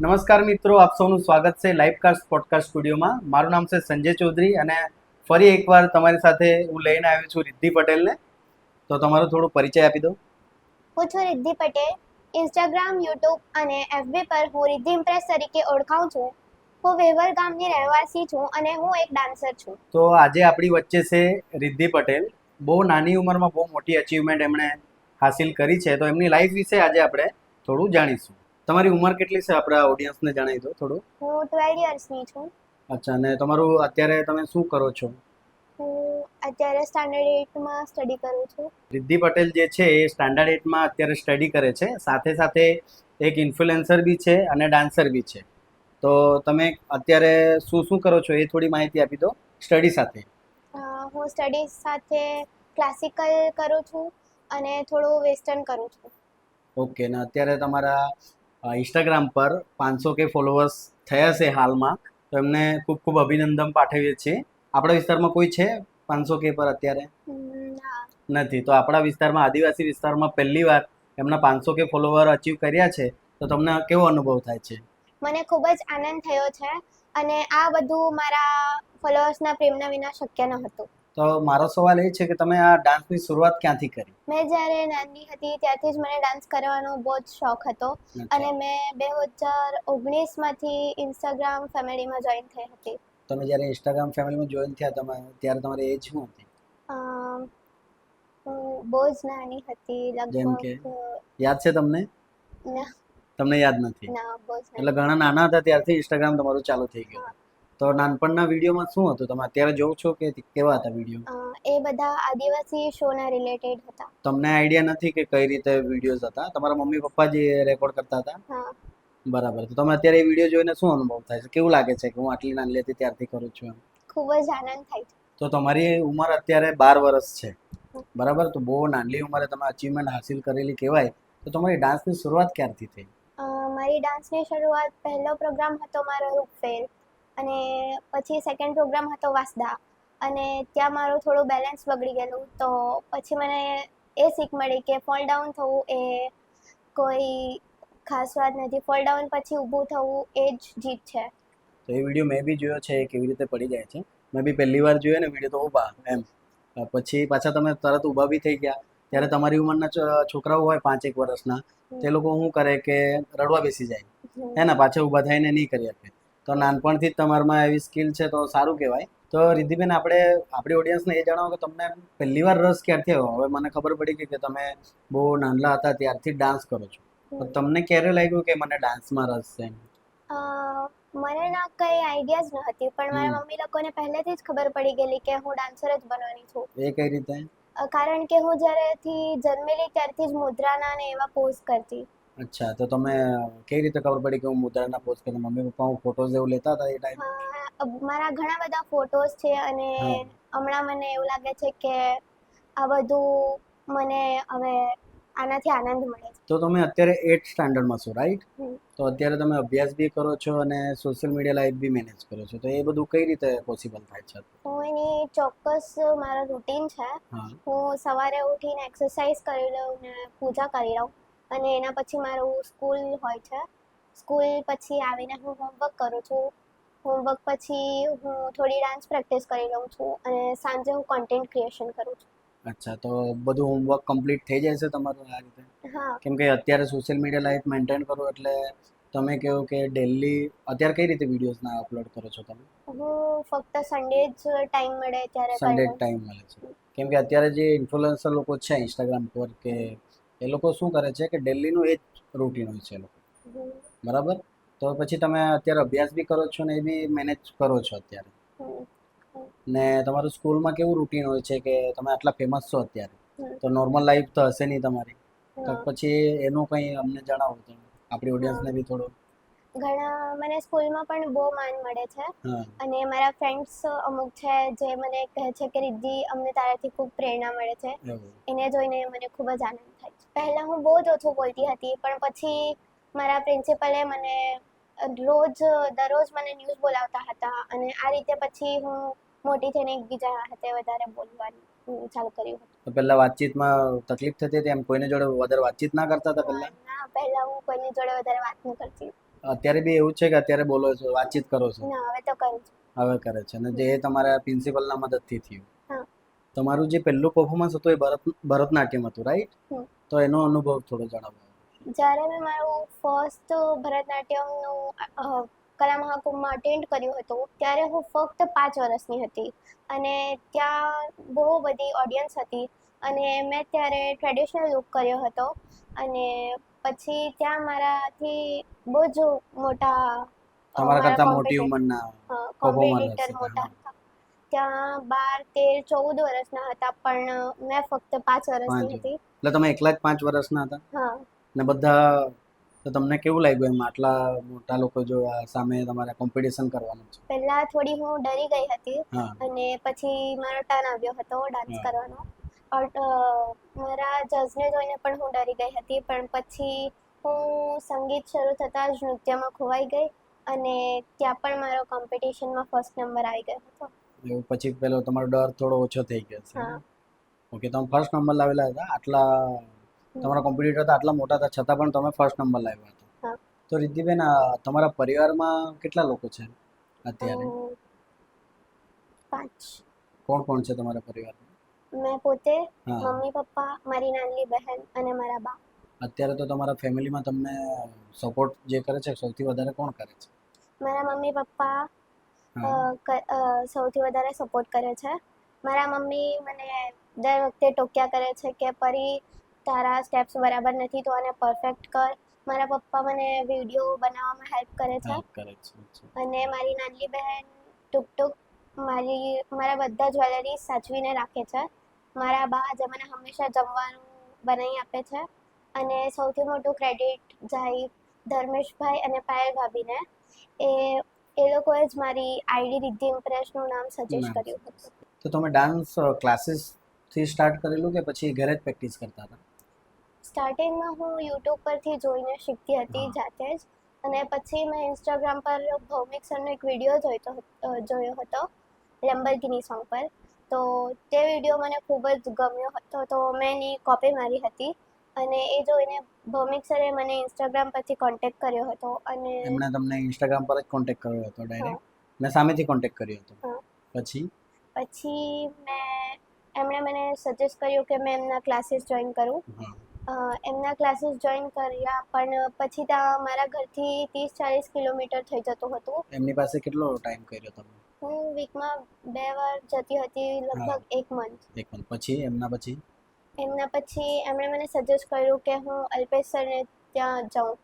નમસ્કાર મિત્રો આપ સૌનું સ્વાગત છે લાઈવ કાસ્ટ પોડકાસ્ટ સ્ટુડિયોમાં મારું નામ છે સંજય ચૌધરી અને ફરી એકવાર તમારી સાથે હું લઈને આવ્યો છું રિદ્ધિ પટેલને. તો તમારો થોડો પરિચય આપી દો. હું છું રિદ્ધિ પટેલ. ઇન્સ્ટાગ્રામ યુટ્યુબ અને એફબી પર હું રિદ્ધિ ઇમ્પ્રેસ તરીકે ઓળખાઉં છું. હું વેવર ગામની રહેવાસી છું અને હું એક ડાન્સર છું. તો આજે આપણી વચ્ચે છે રિદ્ધિ પટેલ. બહુ નાની ઉંમરમાં બહુ મોટી અચીવમેન્ટ એમણે હાસિલ કરી છે. તો એમની લાઈફ વિશે આજે આપણે થોડું જાણીશું. તમારી ઉંમર કેટલી છે આપણા ઓડિયન્સને જણાવી દો થોડું? હું ટ્વેલ્વ યર્સની છું. અચ્છા અને તમારું અત્યારે તમે શું કરો છો? હું અત્યારે સ્ટાન્ડર્ડ એઇટમાં સ્ટડી કરું છું. રિદ્ધિ પટેલ જે છે એ સ્ટાન્ડર્ડ એટમાં અત્યારે સ્ટડી કરે છે. સાથે સાથે એક ઇન્ફ્લુએન્સર બી છે અને ડાન્સર બી છે. તો તમે અત્યારે શું શું કરો છો એ થોડી માહિતી આપી દો સ્ટડી સાથે. હું સ્ટડી સાથે ક્લાસિકલ કરું છું અને થોડું વેસ્ટર્ન કરું છું. ઓકે ને અત્યારે તમારા ઇન્સ્ટાગ્રામ પર પાંચસો કે ફોલોવર્સ થયા છે હાલમાં. તો એમને ખૂબ ખૂબ અભિનંદન પાઠવીએ છીએ. આપણા વિસ્તારમાં કોઈ છે પાંચસો કે પર અત્યારે? નથી. તો આપણા વિસ્તારમાં આદિવાસી વિસ્તારમાં પહેલી વાર એમના પાંચસો કે ફોલોઅર અચીવ કર્યા છે. તો તમને કેવો અનુભવ થાય છે? મને ખૂબ જ આનંદ થયો છે અને આ બધું મારા ફોલોઅર્સના પ્રેમના વિના શક્ય ન હતું. તો મારો સવાલ એ છે કે તમે આ ડાન્સની શરૂઆત ક્યાંથી કરી? મેં જ્યારે નાની હતી ત્યારથી જ મને ડાન્સ કરવાનો બહુ જ શોખ હતો. અને મેં બે હજાર ઓગણીસમાંથી ઇન્સ્ટાગ્રામ ફેમિલીમાં જોઈન થઈ હતી. તમે જ્યારે ઇન્સ્ટાગ્રામ ફેમિલીમાં જોઈન થયા તમે ત્યારે તમારી એજ શું હતી? બહુ જ નાની હતી લગભગ યાદ છે તમને? ના. તમને યાદ નથી? એટલે ઘણા નાના હતા ત્યારથી ઇન્સ્ટાગ્રામ તમારું ચાલુ થઈ ગયું. તો નાનપણના વિડીયોમાં શું હતું? તમે અત્યારે જોવ છો કે કેવા હતા વીડિયો? એ બધા આદિવાસી શોના રિલેટેડ હતા. તમને આઈડિયા નથી કે કઈ રીતે વિડીયોઝ હતા? તમારા મમ્મી પપ્પા જે રેકોર્ડ કરતા હતા? હા. બરાબર. તો તમે અત્યારે એ વીડિયો જોઈને શું અનુભવ થાય છે? કેવું લાગે છે કે હું આટલી નાની હતી ત્યારથી કરું છું ખૂબ જ આનંદ થાય છે. તો તમારી ઉંમર અત્યારે બાર વર્ષ છે. બરાબર? તો બહુ નાની ઉંમરે તમે અચીવમેન્ટ હાસિલ કરેલી કહેવાય. તો તમારી ડાન્સની શરૂઆત ક્યારથી થઈ? મારી ડાન્સની શરૂઆત પહેલો પ્રોગ્રામ હતો મારો રૂપફેર અને પછી સેકન્ડ પ્રોગ્રામ હતો વાસદા. અને ત્યાં મારું થોડું બેલેન્સ બગડી ગયેલું. તો પછી મને એ શીખ મળી કે ફોલ ડાઉન થવું એ કોઈ ખાસ વાત નથી. ફોલ ડાઉન પછી ઊભું થવું એ જ જીત છે. તો એ વીડિયો મેં બી જોયો છે કેવી રીતે પડી જાય છે. મેં બી પહેલી વાર જોયો ને વીડિયો તો ઊભા એમ. પછી પાછા તમે તરત ઊભા બી થઈ ગયા. ત્યારે તમારી ઉંમરના છોકરાઓ હોય પાંચ એક વર્ષના તે લોકો શું કરે કે રડવા બેસી જાય. હે ને પાછા ઊભા થઈને નહીં કરી શકે. તો નાનપણથી જ તમારામાં એવી સ્કિલ છે તો સારું કહેવાય. તો રિદ્ધિબેન આપણે આપણી ઓડિયન્સને એ જણાવો કે તમને પહેલી વાર રસ ક્યારથી આવ્યો? હવે મને ખબર પડી ગઈ કે તમે બહુ નાનલા હતા ત્યારથી ડાન્સ કરો છો. તો તમને ક્યારે લાગ્યું કે મને ડાન્સમાં રસ છે? મને ના કઈ આઈડિયા જ ન હતી પણ મારા મમ્મી લોકોને પહેલેથી જ ખબર પડી ગયેલી કે હું ડાન્સર જ બનવાની છું. એ કઈ રીતે? કારણ કે હું જ્યારેથી જન્મેલી ત્યારથી જ મુદ્રાના ને એવા પોઝ કરતી. અચ્છા તો તમે કઈ રીતે ખબર પડી કે હું મુદ્રાના પોસ્ટ કે મમ્મી પપ્પા હું ફોટોઝ એવું લેતા હતા એ ટાઈમ મારા ઘણા બધા ફોટોઝ છે અને હમણાં મને એવું લાગે છે કે આ બધું મને હવે આનાથી આનંદ મળે છે. તો તમે અત્યારે એટ સ્ટાન્ડર્ડમાં છો રાઈટ તો અત્યારે તમે અભ્યાસ બી કરો છો અને સોશિયલ મીડિયા લાઈફ બી મેનેજ કરો છો. તો એ બધું કઈ રીતે પોસિબલ થાય છે? હું એની ચોક્કસ મારો રૂટીન છે. હું. સવારે ઉઠીને એક્સરસાઇઝ કરી લઉં ને પૂજા કરી લઉં. અને એના પછી મારું સ્કૂલ હોય છે. સ્કૂલ પછી આવીને હું હોમવર્ક કરું છું. હોમવર્ક પછી હું થોડી ડાન્સ પ્રેક્ટિસ કરી લઉં છું અને સાંજે હું કોન્ટેન્ટ ક્રિએશન કરું છું. અચ્છા તો બધું હોમવર્ક કમ્પ્લીટ થઈ જાય છે તમારું આ રીતે? હા. કેમ કે અત્યારે સોશિયલ મીડિયા લાઈફ મેન્ટેન કરો એટલે તમે કહો કે ડેલી અત્યારે કઈ રીતે વિડીયોઝના અપલોડ કરો છો તમે? હું ફક્ત સન્ડે જ ટાઈમ મળે ત્યારે સન્ડે ટાઈમ મળે છે. કેમ કે અત્યારે જે ઇન્ફ્લુએન્સર લોકો છે ઇન્સ્ટાગ્રામ પર કે એ લોકો શું કરે છે કે ડેલીનું એ જ રૂટીન હોય છે એ લોકો. બરાબર? તો પછી તમે અત્યારે અભ્યાસ બી કરો છો ને એ બી મેનેજ કરો છો અત્યારે. ને તમારું સ્કૂલમાં કેવું રૂટીન હોય છે કે તમે આટલા ફેમસ છો અત્યારે? તો નોર્મલ લાઈફ તો હશે નહીં તમારી. તો પછી એનું કંઈ અમને જણાવો તમે. આપણી ઓડિયન્સને બી થોડું. ઘણા મને સ્કૂલમાં પણ બહુ માન મળે છે. અને મારા ફ્રેન્ડ્સ અમુક છે જે મને કહે છે કે રિદ્ધિ અમને તારાથી ખૂબ પ્રેરણા મળે છે. એને જોઈને મને ખૂબ જ આનંદ થાય છે. પહેલાં હું બહુ જ ઓછું બોલતી હતી પણ પછી મારા પ્રિન્સિપલે મને રોજ દરરોજ મને ન્યૂઝ બોલાવતા હતા અને આ રીતે પછી હું મોટી થઈને એકબીજા હાથે વધારે બોલવાનું ચાલુ કર્યું હતું. તો પહેલા વાતચીતમાં તકલીફ થતી હતી એમ? કોઈને જોડે વધારે વાતચીત ના કરતા હતા પહેલા? ના પહેલા હું કોઈની જોડે વધારે વાત ન કરતી. અત્યારે બી એવું છે કે અત્યારે બોલો છો વાતચીત કરો છો? ના હવે તો કરું છું. હવે કરે છે. અને જે તમારા પ્રિન્સિપલના મદદથી થયું. હા. તમારું જે પહેલું પરફોર્મન્સ હતું એ ભરત ભરતનાટ્યમ હતું રાઈટ. તો એનો અનુભવ થોડો જણાવો. જ્યારે મેં મારું ફર્સ્ટ ભરતનાટ્યમનું કલા મહાકુંભમાં અટેન્ડ કર્યું હતું ત્યારે હું ફક્ત પાંચ વર્ષની હતી. અને ત્યાં બહુ બધી ઓડિયન્સ હતી. અને મેં ત્યારે ટ્રેડિશનલ લુક કર્યો હતો. અને પછી ત્યાં મારાથી બહુ જ મોટા તમારા મારા કરતા મોટી ઉંમરના કોમ્પિટિટર મોટા હતા. ત્યાં બાર તેર ચૌદ વર્ષના હતા પણ મેં ફક્ત પાંચ વર્ષની. હતી. એટલે તમે એકલા જ પાંચ વર્ષના હતા? હા. ને બધા તો તમને કેવું લાગ્યું એમ આટલા મોટા લોકો જો સામે તમારે કોમ્પિટિશન કરવાનું છે? પહેલા થોડી હું ડરી ગઈ હતી અને પછી મારો ટર્ન આવ્યો હતો ડાન્સ કરવાનો. મારા જજને જોઈને પણ હું ડરી ગઈ હતી પણ પછી હું સંગીત શરૂ થતાં જ નૃત્યમાં ખોવાઈ ગઈ અને ત્યાં પણ મારો કોમ્પિટિશનમાં ફર્સ્ટ નંબર આવી ગયો હતો. એવું પછી પેલો તમારો ડર થોડો ઓછો થઈ ગયો છે ઓકે તમે ફર્સ્ટ નંબર લાવેલા હતા? આટલા તમારા કોમ્પિટિટર હતા આટલા મોટા હતા છતાં પણ તમે ફર્સ્ટ નંબર લાવ્યા હતા. તો રિદ્ધિબેન તમારા પરિવારમાં કેટલા લોકો છે અત્યારે? પાંચ. કોણ કોણ છે તમારા પરિવારમાં? મેં પોતે હા. મમ્મી પપ્પા મારી નાની બહેન અને મારા બા. અત્યારે તો તમારા ફેમિલીમાં તમને સપોર્ટ જે કરે છે સૌથી વધારે કોણ કરે છે? મારા મમ્મી પપ્પા અ, હા ક- અ, સૌથી વધારે સપોર્ટ કરે છે. મારા મમ્મી મને દર વખતે ટોક્યા કરે છે કે પરી તારા સ્ટેપ્સ બરાબર નથી તો આને પરફેક્ટ કર. મારા પપ્પા મને વીડિયો બનાવવામાં હેલ્પ કરે છે. Help કરે છે અચ્છા. અને મારી નાની બહેન ટૂક ટૂક મારી મારા બધા જ્વેલરી સાચવીને રાખે છે. મારા બા જે મને હંમેશા જમવાનું બનાવી આપે છે. અને સૌથી મોટું ક્રેડિટ જાય ધર્મેશભાઈ અને પાયલ ભાભીને. એ એ લોકોએ જ મારી આઈડી રિદ્ધિ ઇમ્પ્રેસનું નામ સજેસ્ટ કર્યું હતું. તો તમે ડાન્સ ક્લાસીસથી સ્ટાર્ટ કરેલું કે પછી ઘરે જ પ્રેક્ટિસ કરતા હતા? સ્ટાર્ટિંગમાં હું યુટ્યુબ પરથી જોઈને શીખતી હતી જાતે જ. અને પછી મેં ઇન્સ્ટાગ્રામ પર ભૌમિક સરનો એક વીડિયો જોઈતો જોયો હતો લેમ્બરગિની સોંગ પર. તો તે વીડિયો મને ખૂબ જ ગમ્યો હતો. તો મેં એની કોપી મારી હતી અને એ જોઈને ભૌમિક સરે મને ઇન્સ્ટાગ્રામ પરથી કોન્ટેક્ટ કર્યો હતો અને એમણે તમને ઇન્સ્ટાગ્રામ પર જ કોન્ટેક્ટ કર્યો હતો ડાયરેક્ટ મેં સામેથી કોન્ટેક્ટ કર્યો હતો. પછી? પછી મેં એમણે મને સજેસ્ટ કર્યું કે મેં એમના ક્લાસીસ જોઈન કરું. એમના ક્લાસીસ જોઈન કર્યા પણ પછી ત્યાં મારા ઘરથી ત્રીસ ચાલીસ કિલોમીટર થઈ જતું હતું. એમની પાસે કેટલો ટાઈમ કર્યો તમે હું વીકમાં બે વાર જતી હતી લગભગ એક મંથ એક મંથ પછી એમના પછી? એમના પછી એમણે મને સજેસ્ટ કર્યું કે હું અલ્પેશ સરને ત્યાં જાઉં.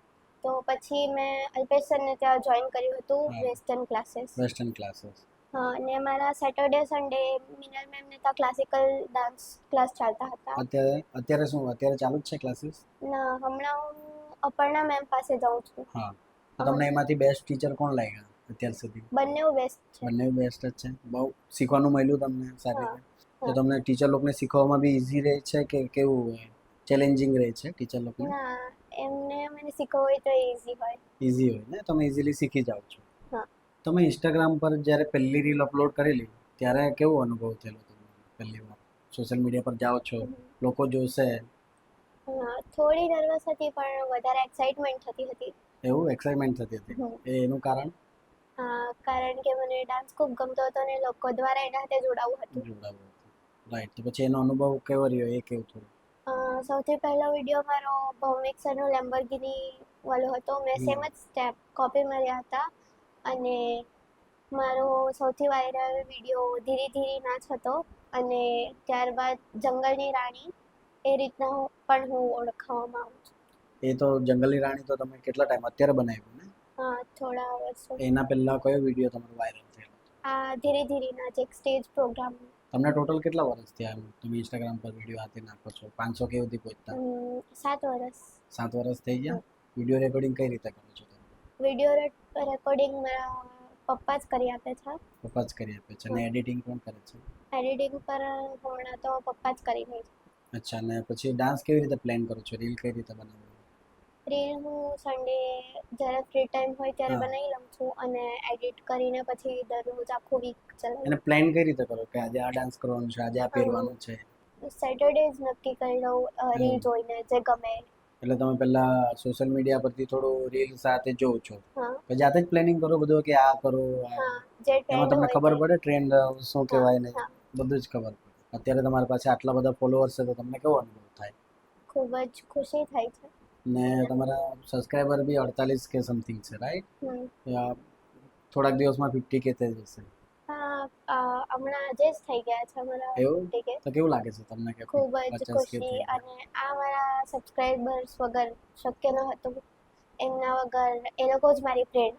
તો પછી મેં અલ્પેશ સરને ત્યાં જોઈન કર્યું હતું વેસ્ટર્ન ક્લાસીસ વેસ્ટર્ન ક્લાસીસ હા અને મારા સેટરડે સન્ડે મિનલ મેમને ત્યાં ક્લાસિકલ ડાન્સ ક્લાસ ચાલતા હતા. અત્યારે અત્યારે શું અત્યારે ચાલુ જ છે ક્લાસીસ ના હમણાં હું અપર્ણા મેમ પાસે જાઉં છું. હા તમને એમાંથી બેસ્ટ ટીચર કોણ લાગ્યા? અત્યાર સુધી. બંને બેસ્ટ છે. બંને બેસ્ટ જ છે. બહુ શીખવાનું મળ્યું તમને સારી રીતે. તો તમને ટીચર લોકોને શીખવામાં બી ઈઝી રહે છે કે કેવું ચેલેન્જિંગ રહે છે ટીચર લોકોને? એમને મને શીખવવું હોય તો ઈઝી હોય. ઈઝી હોય ને? તમે ઈઝીલી શીખી જાઓ છો. તમે ઇન્સ્ટાગ્રામ પર જ્યારે પહેલી રીલ અપલોડ કરેલી ત્યારે કેવો અનુભવ થયેલો તમને પહેલી વાર સોશિયલ મીડિયા પર જાઓ છો લોકો જોશે. થોડી નર્વસ હતી પણ વધારે એક્સાઇટમેન્ટ થતી હતી. એવું? એક્સાઇટમેન્ટ થતી હતી? એનું કારણ? કારણ કે મને ડાન્સ ખૂબ ગમતો હતો અને લોકો દ્વારા એના સાથે જોડાવું હતું. જોડાવું રાઈટ તો પછી એનો અનુભવ કેવો રહ્યો? એ કેવું થયું? સૌથી પહેલો વીડિયો મારો ભૌમિક સરનો લેમ્બોર્ગિની વાળો હતો. મેં સેમ જ સ્ટેપ કોપી માર્યા હતા. અને મારો સૌથી વાયરલ વીડિયો ધીરે ધીરે નાચ હતો. અને ત્યારબાદ જંગલની રાણી એ રીતના પણ હું ઓળખાવામાં આવું છું. એ તો જંગલની રાણી તો તમે કેટલા ટાઈમ અત્યારે બનાવ્યું હા થોડા વર્ષો. એના પહેલા કયો વીડિયો તમારો વાયરલ થયેલો આ ધીરે ધીરે ના જે સ્ટેજ પ્રોગ્રામ તમને ટોટલ કેટલા વર્ષ થયા તમે ઇન્સ્ટાગ્રામ પર વીડિયો આતે નાખો છો? પાંચસો કે સુધી પહોંચતા? સાત વર્ષ. સાત વર્ષ થઈ ગયા? વીડિયો રેકોર્ડિંગ કઈ રીતે કરો છો તમે? વીડિયો રેકોર્ડિંગ મારા પપ્પા જ કરી આપે છે. પપ્પા જ કરી આપે છે અને એડિટિંગ કોણ કરે છે? એડિટિંગ પર હમણાં તો પપ્પા જ કરી દે છે. અચ્છા અને પછી ડાન્સ કેવી રીતે પ્લાન કરો છો? રીલ કઈ રીતે બનાવો? રીલ હું સન્ડે જ્યારે ફ્રી ટાઈમ હોય ત્યારે હા. બનાવી લઉં છું અને એડિટ કરીને પછી દરરોજ આખો વીક ચલાવું. અને પ્લાન કઈ રીતે કરો? કે આજે આ ડાન્સ કરવાનો છે આજે આ પહેરવાનું છે? સેટરડેઝ નક્કી કરી લઉં રીલ હમ. જોઈને જે ગમે. એટલે તમે પહેલા સોશિયલ મીડિયા પરથી થોડું રીલ સાથે જોવો છો. હા. પછી જાતે જ પ્લાનિંગ કરો બધું કે આ કરો આ. હા જે એમાં ટ્રેન્ડ તમને ખબર. પડે ટ્રેન્ડ શું કહેવાય ને હા. બધું જ ખબર પડે. અત્યારે તમારી પાસે આટલા બધા ફોલોઅર્સ છે તો તમને કેવો અનુભવ થાય? ખૂબ જ ખુશી થાય છે. ને તમારા સબસ્ક્રાઈબર બી અડતાલીસ કે સમથિંગ છે રાઈટ થોડાક દિવસમાં ફિફ્ટી કે તે જશે. હમણાં આજે જ થઈ ગયા છે અમારા એવું? તો કેવું લાગે છે તમને કે ખૂબ જ ખુશી અને આ મારા સબસ્ક્રાઇબર્સ વગર શક્ય ન હતું. એમના વગર એ લોકો જ મારી ફ્રેન્ડ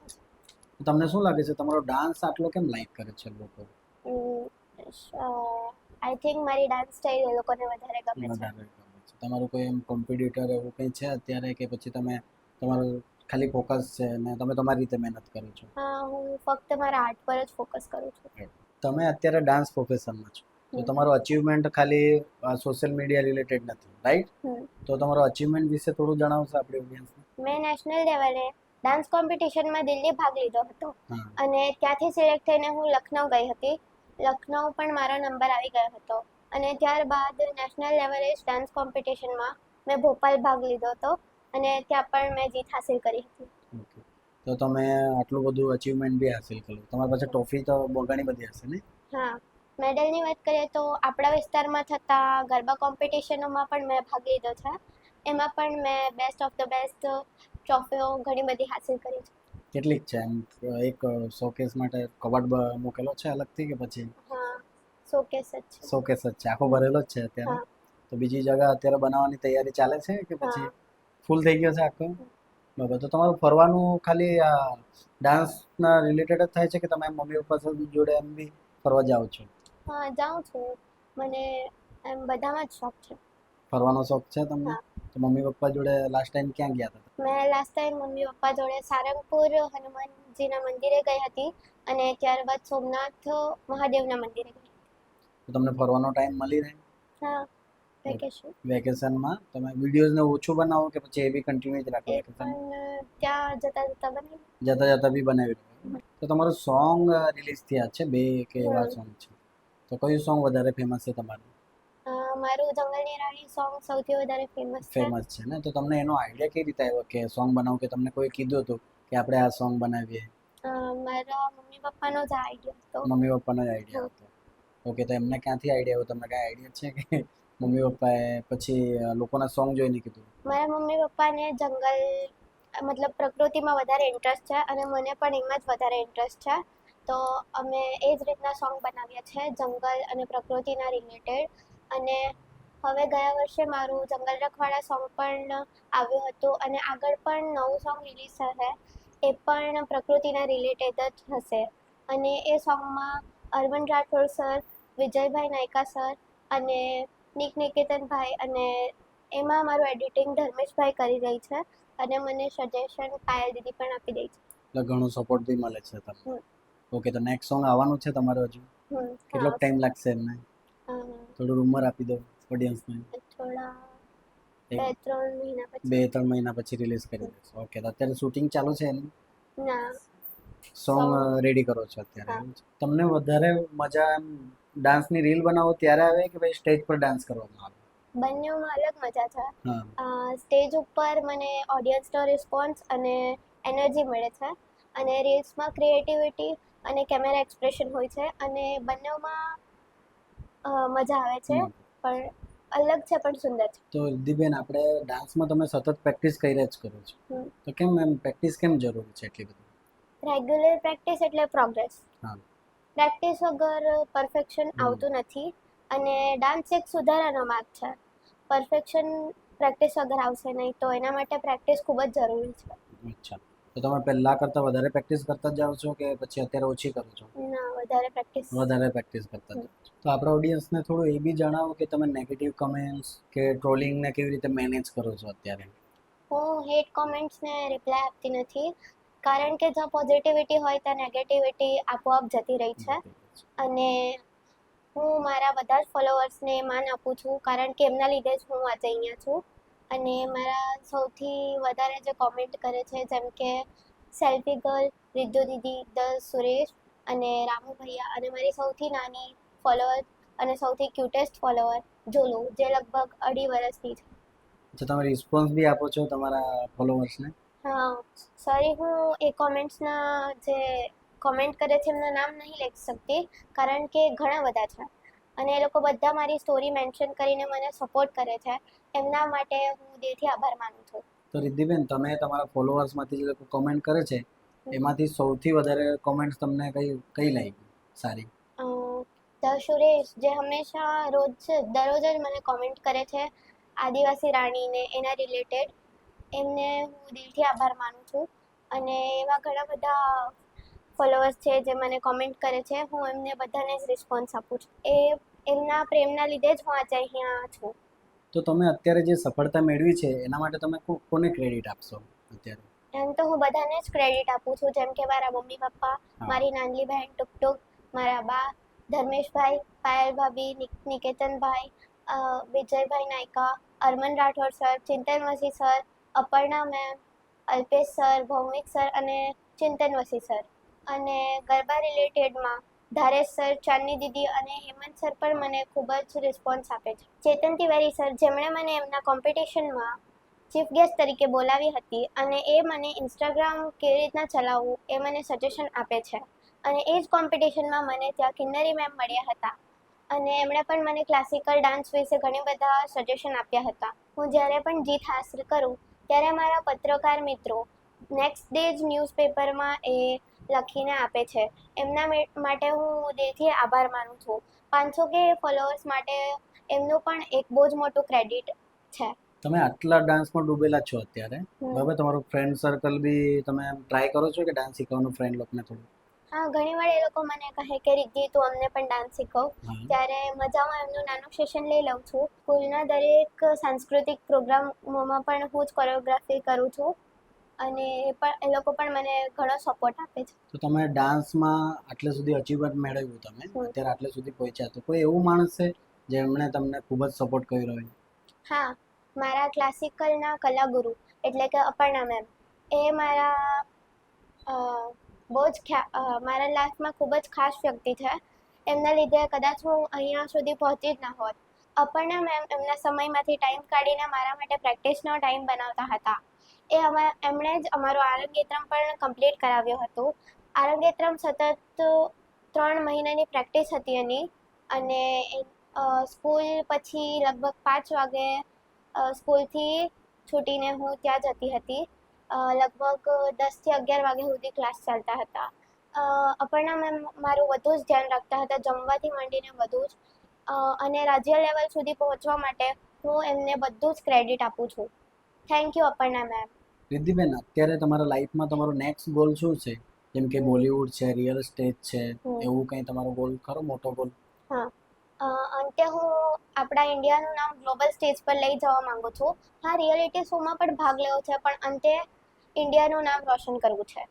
તમને શું લાગે છે તમારો ડાન્સ આટલો કેમ લાઈક કરે છે લોકો? આઈ થિંક મારી ડાન્સ સ્ટાઇલ એ લોકોને વધારે ગમે છે. તમારું કોઈ એમ કોમ્પિટિટર એવું કંઈ છે અત્યારે કે પછી તમે તમારું ખાલી ફોકસ છે ને તમે તમારી રીતે મહેનત કરો છો? હા હું ફક્ત મારા આર્ટ પર જ ફોકસ કરું છું. તમે અત્યારે ડાન્સ પ્રોફેશનમાં છો. તો. તમારો અચીવમેન્ટ ખાલી સોશિયલ મીડિયા રિલેટેડ નથી રાઈટ. તો તમારો અચીવમેન્ટ વિશે થોડું જણાવશો આપણી ઓડિયન્સને મેં નેશનલ લેવલે ડાન્સ કોમ્પિટિશનમાં દિલ્હી ભાગ લીધો હતો. અને ત્યાંથી સિલેક્ટ થઈને હું લખનઉ ગઈ હતી. લખનઉ પણ મારો નંબર આવી ગયો હતો. અને ત્યારબાદ નેશનલ લેવલે ડાન્સ કોમ્પિટિશનમાં મેં ભોપાલ ભાગ લીધો હતો અને ત્યાં પણ મેં જીત હાસિલ કરી હતી. તો તમે આટલું બધું અચીવમેન્ટ બી હાસિલ કર્યું તમારી પાસે ટ્રોફી તો બહુ ઘણી બધી હશે ને? હા. મેડલની વાત કરીએ તો આપણા વિસ્તારમાં થતા ગરબા કોમ્પિટિશનોમાં પણ મેં ભાગ લીધો છે. એમાં પણ મેં બેસ્ટ ઓફ ધ બેસ્ટ ટ્રોફીઓ ઘણી બધી હાસિલ કરી છે. કેટલીક છે? એમ એક શોકેસ માટે કબાટ મૂકેલો છે અલગથી કે પછી? શોકેસ જ છે. શોકેસ જ છે. આખો ભરેલો જ છે અત્યારે. તો બીજી જગ્યા અત્યારે બનાવવાની તૈયારી ચાલે છે કે પછી ફૂલ થઈ ગયો છે આખો? બરાબર તો તમારું ફરવાનું ખાલી આ ડાન્સના રિલેટેડ જ થાય છે કે તમે મમ્મી પપ્પા જોડે એમ બી ફરવા જાઓ છો? હા જાઉં છું. મને એમ બધામાં જ શોખ છે. ફરવાનો શોખ છે તમને? તો મમ્મી પપ્પા જોડે લાસ્ટ ટાઈમ ક્યાં ગયા હતા? મેં લાસ્ટ ટાઈમ મમ્મી પપ્પા જોડે સારંગપુર હનુમાનજીના મંદિરે ગઈ હતી. અને ત્યારબાદ સોમનાથ મહાદેવના મંદિરે ગઈ તો તમને ફરવાનો ટાઈમ મળી રહે. હા વેકેશન વેકેશનમાં તમે વિડીયોઝને ઓછું બનાવો કે પછી એ બી કન્ટિન્યુ જ રાખો વેકેશન ત્યાં જતા જતા બની જતા જતા બી બનાવી તો તમારું સોંગ રિલીઝ થયા છે બે કે એવા સોંગ છે? તો કયું સોંગ વધારે ફેમસ છે તમારું? મારું જંગલની રાણી સોંગ સૌથી વધારે ફેમસ છે. ફેમસ છે ને? તો તમને એનો આઈડિયા કેવી રીતે આવ્યો કે સોંગ બનાવો કે તમને કોઈ કીધું હતું કે આપણે આ સોંગ બનાવીએ? મારા મમ્મી પપ્પાનો જ આઈડિયા હતો. મમ્મી પપ્પાનો જ આઈડિયા હતો. ઓકે, તો એમને ક્યાંથી આઈડિયા આવ્યો? તમને કાંઈ આઈડિયા છે કે મમ્મી પપ્પાએ પછી લોકોના સોંગ જોઈને કીધું? મારા મમ્મી પપ્પાને જંગલ, મતલબ પ્રકૃતિમાં વધારે ઇન્ટરેસ્ટ છે અને મને પણ એમાં જ વધારે ઇન્ટરેસ્ટ છે. તો અમે એ જ રીતના સોંગ બનાવ્યા છે, જંગલ અને પ્રકૃતિના રિલેટેડ અને હવે ગયા વર્ષે મારું જંગલ રખવાડા સોંગ પણ આવ્યું હતું અને આગળ પણ નવું સોંગ રિલીઝ થશે. એ પણ પ્રકૃતિના રિલેટેડ જ હશે. અને એ સોંગમાં અરવિંદ રાઠોડ સર વિજયભાઈ નાયકા સર અને નિક નિકેતનભાઈ અને એમાં મારું એડિટિંગ ધર્મેશભાઈ કરી રહી છે અને મને સજેશન પાયલ દીદી પણ આપી દઈ છે. એટલે ઘણો સપોર્ટ બી મળે છે તમને. ઓકે તો નેક્સ્ટ સોંગ આવવાનું છે તમારું હજુ? કેટલો ટાઈમ લાગશે એમને? થોડું રૂમર આપી દો ઓડિયન્સને થોડા બે ત્રણ મહિના બે પછી ત્રણ મહિના પછી રિલીઝ કરી દેશો ઓકે તો અત્યારે શૂટિંગ ચાલુ છે એનું? ના. સોંગ રેડી કરો છો અત્યારે? તમને વધારે મજા એમ ડાન્સની રીલ બનાવો ત્યારે આવે કે ભાઈ સ્ટેજ પર ડાન્સ કરવામાં આવે? બંનેમાં અલગ મજા છે. સ્ટેજ ઉપર મને ઓડિયન્સનો રિસ્પોન્સ અને એનર્જી મળે છે. અને રીલ્સમાં ક્રિએટિવિટી અને કેમેરા એક્સપ્રેશન હોય છે. અને બંનેમાં મજા આવે છે. પણ અલગ છે પણ સુંદર છે. તો રિદ્ધિબેન આપણે ડાન્સમાં તમે સતત પ્રેક્ટિસ કર્યા જ કરો છો. તો કેમ એમ પ્રેક્ટિસ કેમ જરૂરી છે એટલી બધી? રેગ્યુલર પ્રેક્ટિસ એટલે પ્રોગ્રેસ હા. પ્રેક્ટિસ વગર પરફેક્શન આવતું નથી અને ડાન્સ એક સુધારાનો માર્ગ છે. પરફેક્શન પ્રેક્ટિસ વગર આવશે નહીં તો એના માટે પ્રેક્ટિસ ખૂબ જ જરૂરી છે. અચ્છા. તો તમે પહેલા કરતાં વધારે પ્રેક્ટિસ કરતા જ જાઓ છો કે પછી અત્યારે ઓછી કરો છો? ના વધારે પ્રેક્ટિસ વધારે પ્રેક્ટિસ કરતા જાઓ તો આપણા ઓડિયન્સને થોડું એ બી જણાવો કે તમે નેગેટિવ કમેન્ટ્સ કે ટ્રોલિંગને કેવી રીતે મેનેજ કરો છો અત્યારે? હું હેટ કોમેન્ટ્સને રિપ્લાય આપતી નથી. કારણ કે જ્યાં પોઝિટિવિટી હોય ત્યાં નેગેટિવિટી આપોઆપ જતી રહી છે. અને હું મારા બધા જ ફોલોઅર્સને માન આપું છું, કારણ કે એમના લીધે જ હું આજે અહીંયા છું. અને મારા સૌથી વધારે જે કોમેન્ટ કરે છે, જેમ કે સેલ્ફી ગર્લ રિદ્ધુ દીદી ધ સુરેશ અને રામુ ભૈયા અને મારી સૌથી નાની ફોલોઅર અને સૌથી ક્યુટેસ્ટ ફોલોઅર જોલુ, જે લગભગ અઢી વર્ષની છે. તો તમે રિસ્પોન્સ બી આપો છો તમારા ફોલોવર્સને હા સોરી હું એ કોમેન્ટ્સના જે કોમેન્ટ કરે છે એમના નામ નહીં લઈ શકતી કારણ કે ઘણા બધા છે. અને એ લોકો બધા મારી સ્ટોરી મેન્શન કરીને મને સપોર્ટ કરે છે. એમના માટે હું દિલથી આભાર માનું છું. તો રિદ્ધિબેન તમે તમારા ફોલોઅર્સમાંથી જે લોકો કોમેન્ટ કરે છે એમાંથી સૌથી વધારે કોમેન્ટ્સ તમને કઈ કઈ લાગી? સારી. ધ સુરેશ જે હંમેશા રોજ દરરોજ જ મને કોમેન્ટ કરે છે આદિવાસી રાણીને એના રિલેટેડ એમને હું દિલથી આભાર માનું છું. અને એવા ઘણા બધા ફોલોઅર્સ છે જે મને કોમેન્ટ કરે છે. હું એમને બધાને જ રિસ્પોન્સ આપું છું. એ એમના પ્રેમના લીધે જ હું આજે અહીંયા છું. તો તમે અત્યારે જે સફળતા મેળવી છે એના માટે તમે કોને ક્રેડિટ આપશો અત્યારે? એમ તો હું બધાને જ ક્રેડિટ આપું છું. જેમ કે મારા મમ્મી પપ્પા મારી નાનલી બહેન ટુકટુક મારા બા ધર્મેશભાઈ પાયલ ભાભી Niketanbhai Vijaybhai Nayka Arman Rathod sir Chintan Masi sir Aparna ma'am Alpesh sir Bhaumik sir અને ચિંતન વસી સર અને ગરબા રિલેટેડમાં ધારેશ સર ચાંદની દીદી અને હેમંત સર પણ મને ખૂબ જ રિસ્પોન્સ આપે છે. ચેતન તિવારી સર જેમણે મને એમના કોમ્પિટિશનમાં ચીફ ગેસ્ટ તરીકે બોલાવી હતી અને એ મને ઇન્સ્ટાગ્રામ કેવી રીતના ચલાવવું એ મને સજેશન આપે છે. અને એ જ કોમ્પિટિશનમાં મને ત્યાં કિન્નરી મેમ મળ્યા હતા. અને એમણે પણ મને ક્લાસિકલ ડાન્સ વિશે ઘણી બધા સજેશન આપ્યા હતા. હું જ્યારે પણ જીત હાંસલ કરું ત્યારે મારા પત્રકાર મિત્રો નેક્સ્ટ ડે જ ન્યૂઝપેપરમાં એ લખીને આપે છે. એમના માટે હું દિલથી આભાર માનું છું. પાંચસો કે ફોલોઅર્સ માટે એમનું પણ એક બહુ જ મોટું ક્રેડિટ છે. તમે આટલા ડાન્સમાં ડૂબેલા છો અત્યારે. હવે બરાબર તમારું ફ્રેન્ડ સર્કલ બી તમે ટ્રાય કરો છો કે ડાન્સ શીખવાનું ફ્રેન્ડ લોકોને થોડું? હા ઘણી વાર એ લોકો મને કહે કે રિદ્ધિ તું અમને પણ ડાન્સ શીખવ. ત્યારે મજામાં એમનું નાનું સેશન લઈ લઉં છું. સ્કૂલના દરેક સાંસ્કૃતિક પ્રોગ્રામોમાં પણ હું જ કોરિયોગ્રાફી કરું છું. અને એ પણ એ લોકો પણ મને ઘણો સપોર્ટ આપે છે. તો તમે ડાન્સમાં આટલે સુધી અચીવમેન્ટ મેળવ્યું તમે અત્યારે આટલે સુધી પહોંચ્યા. તો કોઈ એવું માણસ છે જેમણે તમને ખૂબ જ સપોર્ટ કર્યો હોય? હા મારા ક્લાસિકલના કલાગુરુ એટલે કે અપર્ણા મેમ એ મારા બહુ જ મારા લાઈફમાં ખૂબ જ ખાસ વ્યક્તિ છે. એમના લીધે કદાચ હું અહીંયા સુધી પહોંચી જ ના હોત. અપર્ણા મેમ એમના સમયમાંથી ટાઈમ કાઢીને મારા માટે પ્રેક્ટિસનો ટાઈમ બનાવતા હતા. એ અમા, એમણે જ અમારું આરોગ્યત્રમ પણ કમ્પ્લીટ કરાવ્યું હતું. આરોગ્યત્રમ સતત ત્રણ મહિનાની પ્રેક્ટિસ હતી એની. અને સ્કૂલ પછી લગભગ પાંચ વાગે સ્કૂલથી છૂટીને હું ત્યાં જતી હતી. લગભગ દસથી અગિયાર વાગ્યા સુધી ક્લાસ ચાલતા હતા. અપર્ણા મેમ મારું બધું જ ધ્યાન રાખતા હતા જમવાથી માંડીને બધું જ. અ, અને રાજ્ય લેવલ સુધી પહોંચવા માટે હું એમને બધું જ ક્રેડિટ આપું છું. Thank you Aparna ma'am. રિદ્ધિબેન અત્યારે તમારા લાઈફમાં તમારો નેક્સ્ટ ગોલ શું છે? જેમ કે. બોલિવૂડ છે રિયલ સ્ટેજ છે એવું કંઈ તમારો ગોલ ખરો મોટો ગોલ અ, અંતે હું આપણા ઇન્ડિયાનું નામ ગ્લોબલ સ્ટેજ પર લઈ જવા માંગુ છું. હા રિયાલિટી શોમાં પણ ભાગ લેવો છે પણ અંતે ઇન્ડિયાનું નામ રોશન કરવું છે.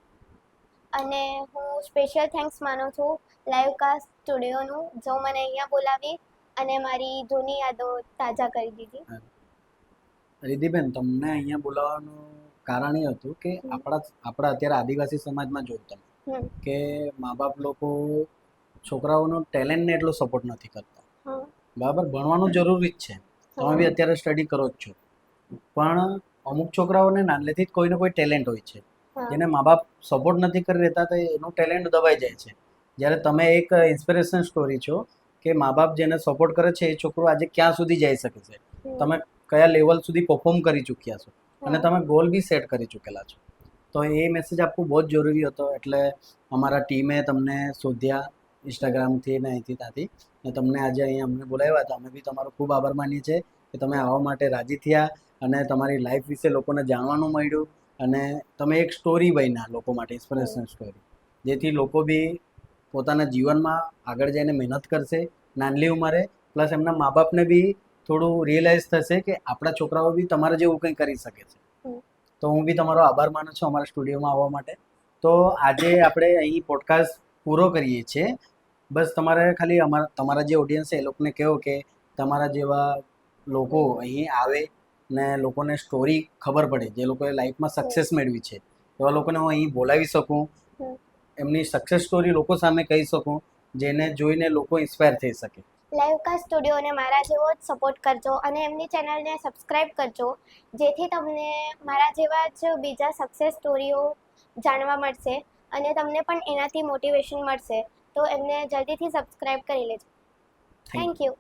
અને હું સ્પેશિયલ થેન્ક્સ માનું છું લાઈવ કાસ્ટ સ્ટુડિયોનું જો મને અહીંયા બોલાવી અને મારી જૂની યાદો તાજા કરી દીધી. રિદ્ધિબેન તમને અહીંયા બોલાવવાનું કારણ એ હતું કે આપણા આપણા અત્યારે આદિવાસી સમાજમાં જો તમે કે મા બાપ લોકો છોકરાઓનો ટેલેન્ટને એટલો સપોર્ટ નથી કરતા. બરાબર? ભણવાનું જરૂરી જ છે. તમે બી અત્યારે સ્ટડી કરો જ છો. પણ અમુક છોકરાઓને નાનલેથી જ કોઈને કોઈ ટેલેન્ટ હોય છે. જેને મા બાપ સપોર્ટ નથી કરી રહેતા તો એનું ટેલેન્ટ દબાઈ જાય છે. જ્યારે તમે એક ઇન્સ્પિરેશન સ્ટોરી છો કે મા બાપ જેને સપોર્ટ કરે છે એ છોકરો આજે ક્યાં સુધી જઈ શકે છે? તમે કયા લેવલ સુધી પરફોર્મ કરી ચૂક્યા છો? અને તમે ગોલ બી સેટ કરી ચૂકેલા છો. તો એ મેસેજ આપવું બહુ જ જરૂરી હતો. એટલે અમારા ટીમે તમને શોધ્યા ઇન્સ્ટાગ્રામથી ને અહીંથી ત્યાંથી. ને તમને આજે અહીંયા અમને બોલાવ્યા હતા અમે બી તમારો ખૂબ આભાર માનીએ છીએ કે તમે આવવા માટે રાજી થયા. અને તમારી લાઈફ વિશે લોકોને જાણવાનું મળ્યું અને તમે એક સ્ટોરી બન્યા લોકો માટે ઇન્સ્પિરેશન સ્ટોરી જેથી લોકો બી પોતાના જીવનમાં આગળ જઈને મહેનત કરશે નાનલી ઉંમરે પ્લસ એમના મા બાપને બી થોડું રિયલાઇઝ થશે કે આપણા છોકરાઓ બી તમારા જેવું કંઈ કરી શકે છે. તો હું બી તમારો આભાર માનું છું અમારા સ્ટુડિયોમાં આવવા માટે. તો આજે આપણે અહીં પોડકાસ્ટ પૂરો કરીએ છીએ. બસ તમારે ખાલી અમારા તમારા જે ઓડિયન્સ છે એ લોકોને કહો કે તમારા જેવા લોકો અહીં આવે ને લોકોને સ્ટોરી ખબર પડે. જે લોકોએ લાઈફમાં સક્સેસ મેળવી છે. એવા લોકોને હું અહીં બોલાવી શકું. એમની સક્સેસ સ્ટોરી લોકો સામે કહી શકું જેને જોઈને લોકો ઇન્સ્પાયર થઈ શકે. લાઈવકા સ્ટુડિયોને મારા જેવો જ સપોર્ટ કરજો અને એમની ચેનલને સબસ્ક્રાઈબ કરજો જેથી તમને મારા જેવા જ બીજા સક્સેસ સ્ટોરીઓ જાણવા મળશે અને તમને પણ એનાથી મોટિવેશન મળશે. તો એમને જલ્દીથી સબસ્ક્રાઈબ કરી લેજો. Thank you